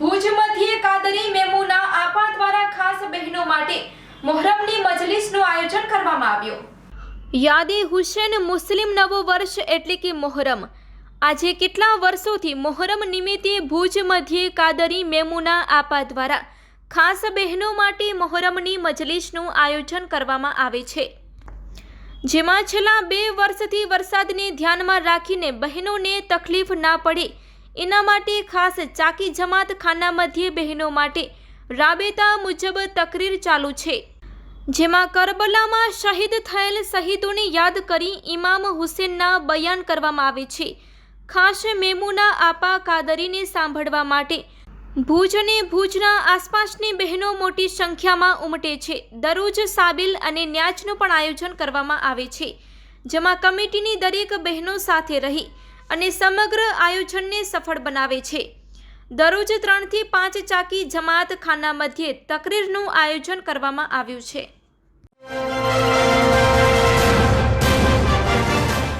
ભુજ મધ્યે કાદરી મેમુના આપા દ્વારા ખાસ બહેનો માટે મોહરમની મજલિસનું આયોજન કરવામાં આવ્યું. યાદી હુસેન મુસ્લિમ નવો વર્ષ એટલે કે મોહરમ. આજે કેટલા વર્ષોથી મોહરમ નિમિત્તે ભુજ મધ્યે કાદરી મેમુના આપા દ્વારા ખાસ બહેનો માટે મોહરમની મજલિસનું આયોજન કરવામાં આવે છે. જેમાં છેલ્લા બે વર્ષથી વરસાદને ધ્યાનમાં રાખીને બહેનોને તકલીફ ના પડે એના માટે ખાસ ચાકી જમાત ખાના મધ્યે બહેનો માટે રાબેતા મુજબ તકરીર ચાલુ છે. જેમાં કરબલામાં શહીદ થયેલ શહીદોને યાદ કરી ઇમામ હુસેનના બયાન કરવામાં આવે છે. ખાસ મેમુના આપા કાદરીને સાંભળવા માટે ભુજ અને ભુજના આસપાસની બહેનો મોટી સંખ્યામાં ઉમટે છે. દરરોજ સાબિલ અને ન્યાચનું પણ આયોજન કરવામાં આવે છે. જેમાં કમિટીની દરેક બહેનો સાથે રહી અને સમગ્ર આયોજનને સફળ બનાવે છે. દરરોજ ત્રણથી પાંચ ચાકી જમાત ખાના મધ્યે તકરીરનું આયોજન કરવામાં આવ્યું છે.